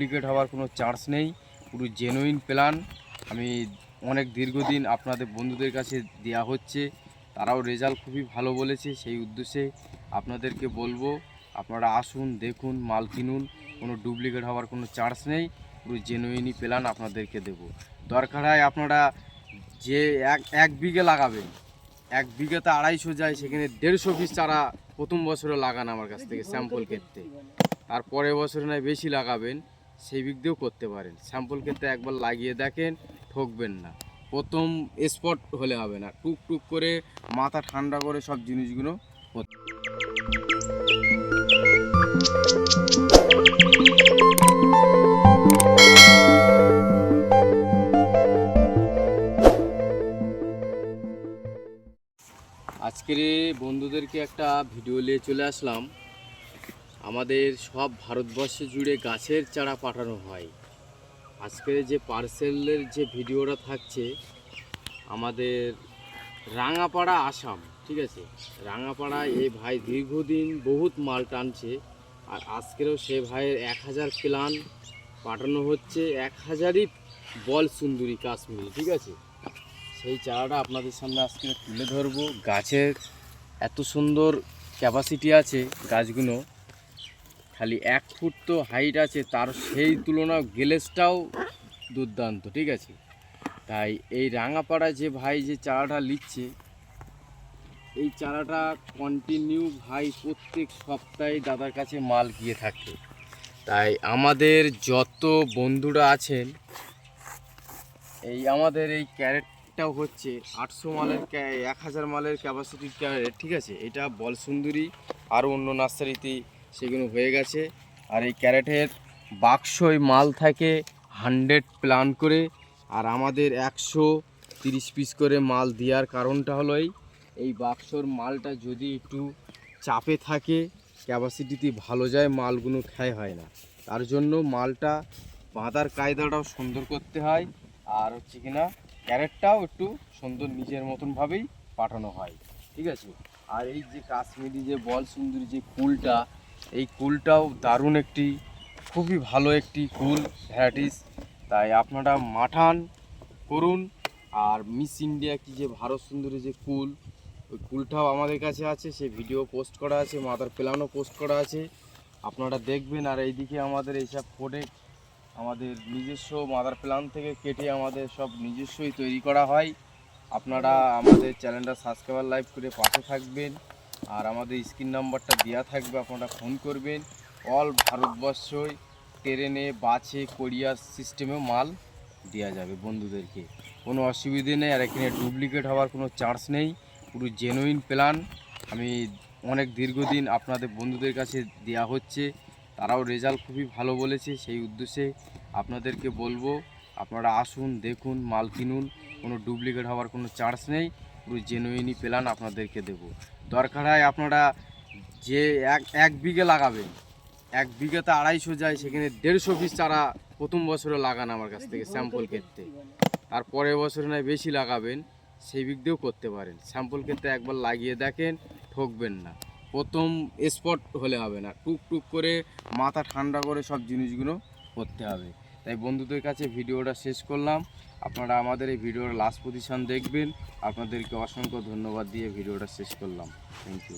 Duplicate হওয়ার কোনো chance নেই পুরো জেনুইন প্ল্যান আমি অনেক দীর্ঘদিন আপনাদের বন্ধুদের কাছে দেওয়া হচ্ছে তারাও রেজাল্ট খুবই ভালো বলেছে সেই উদ্দেশ্যে আপনাদেরকে বলব আপনারা আসুন দেখুন মাল কিনুন কোনো ডুপ্লিকেট হওয়ার কোনো চান্স নেই পুরো জেনুইনই প্ল্যান আপনাদেরকে দেবো। দরকার হয় আপনারা যে এক এক বিঘে লাগাবেন এক বিঘাতে আড়াইশো যায় সেখানে দেড়শো পিস চারা প্রথম বছরে লাগান আমার কাছ থেকে স্যাম্পল ক্ষেত্রে। তার পরের বছরে নয় বেশি লাগাবেন। সেই দিক দিয়েও করতে পারেন। স্যাম্পল ক্ষেত্রে একবার লাগিয়ে দেখেন, ঠকবেন না। প্রথম স্পট হলে হবে না। টুক টুক করে মাথা ঠান্ডা করে সব জিনিসগুলো আজকের বন্ধুদেরকে একটা ভিডিও নিয়ে চলে আসলাম। আমাদের সব ভারতবর্ষে জুড়ে গাছের চারা পাঠানো হয়। আজকের যে পার্সেলের যে ভিডিওটা থাকছে, আমাদের রাঙাপাড়া, আসাম, ঠিক আছে? রাঙাপাড়া এই ভাই দীর্ঘদিন বহুত মাল টানছে, আর আজকেরও সে ভাইয়ের এক হাজার প্লান পাঠানো হচ্ছে এক হাজারই বল সুন্দরী কাশ্মীরি, ঠিক আছে? সেই চারাটা আপনাদের সামনে আজকে তুলে ধরবো। গাছের এত সুন্দর ক্যাপাসিটি আছে গাছগুলো। খালি এক ফুট তো হাইট আছে, তার সেই তুলনায় গ্লেসটাও দুর্দান্ত, ঠিক আছে? তাই এই রাঙাপাড়া যে ভাই যে চারাটা নিচ্ছে এই চারাটা কন্টিনিউ ভাই প্রত্যেক সপ্তাহে দাদার কাছে মাল গিয়ে থাকে। তাই আমাদের যত বন্ধুরা আছেন, এই আমাদের এই ক্যারেটটাও হচ্ছে আটশো মালের এক হাজার মালের ক্যাপাসিটির ক্যারেট, ঠিক আছে? এটা বল সুন্দরী আরও অন্য নার্সারিতে সেগুলো হয়ে গেছে। আর এই ক্যারেটের বাক্সই মাল থাকে হান্ড্রেড প্ল্যান করে, আর আমাদের একশো তিরিশ পিস করে মাল দেওয়ার কারণটা হলো এই এই বাক্সর মালটা যদি একটু চাপে থাকে ক্যাপাসিটিতে ভালো যায়, মালগুলো খায় হয় না। তার জন্য মালটা বাঁধার কায়দাটাও সুন্দর করতে হয়, আর হচ্ছে কিনা ক্যারেটটাও একটু সুন্দর নিজের মতনভাবেই পাঠানো হয়। ঠিক আছে? আর এই যে কাশ্মীরি যে বল সুন্দরী যে কুলটা এই কুলটাও দারুণ একটি, খুবই ভালো একটি কুল ভ্যারাইটিস তাই আপনারা মাঠান করুন। আর মিস ইন্ডিয়া কি যে ভারত সুন্দরী যে কুল, ওই কুলটাও আমাদের কাছে আছে। সে ভিডিও পোস্ট করা আছে মাদার প্ল্যানও পোস্ট করা আছে। আপনারা দেখবেন আর এইদিকে আমাদের এইসব প্রোডাক্ট আমাদের নিজস্ব মাদার প্ল্যান থেকে কেটে আমাদের সব নিজস্বই তৈরি করা হয়। আপনারা আমাদের চ্যানেলটা সাবস্ক্রাইবার লাইভ করে পাশে থাকবেন। আর আমাদের স্ক্রিন নাম্বারটা দেওয়া থাকবে, আপনারা ফোন করবেন। অল ভারতবর্ষই ট্রেনে, বাসে, কোরিয়ার সিস্টেমে মাল দেওয়া যাবে বন্ধুদেরকে। কোনো অসুবিধে নেই, আর এখানে ডুপ্লিকেট হওয়ার কোনো চান্স নেই, পুরো জেনুইন প্ল্যান আমি অনেক দীর্ঘদিন আপনাদের বন্ধুদের কাছে দেওয়া হচ্ছে, তারাও রেজাল্ট খুবই ভালো বলেছে, সেই উদ্দেশ্যে আপনাদেরকে বলব, আপনারা আসুন, দেখুন, মাল কিনুন, কোনো ডুপ্লিকেট হওয়ার কোনো চান্স নেই, পুরো জেনুইনই প্ল্যান আপনাদেরকে দেবো। দরকার হয় আপনারা যে এক এক বিঘে লাগাবেন। এক বিঘাতে আড়াইশো যায়, সেখানে দেড়শো পিস চারা প্রথম বছরে লাগান আমার কাছ থেকে স্যাম্পল ক্ষেত্রে। আর পরের বছরে নয়, বেশি লাগাবেন, সেই দিক দিয়েও করতে পারেন। স্যাম্পল ক্ষেত্রে একবার লাগিয়ে দেখেন, ঠকবেন না। প্রথম স্পট হলে হবে না। টুক টুক করে মাথা ঠান্ডা করে সব জিনিসগুলো করতে হবে। তাই বন্ধুদের কাছে ভিডিওটা শেষ করলাম। আপনারা আমাদের এই ভিডিওর লাস্ট পজিশন দেখবেন। আপনাদেরকে অসংখ্য ধন্যবাদ দিয়ে ভিডিওটা শেষ করলাম। Thank you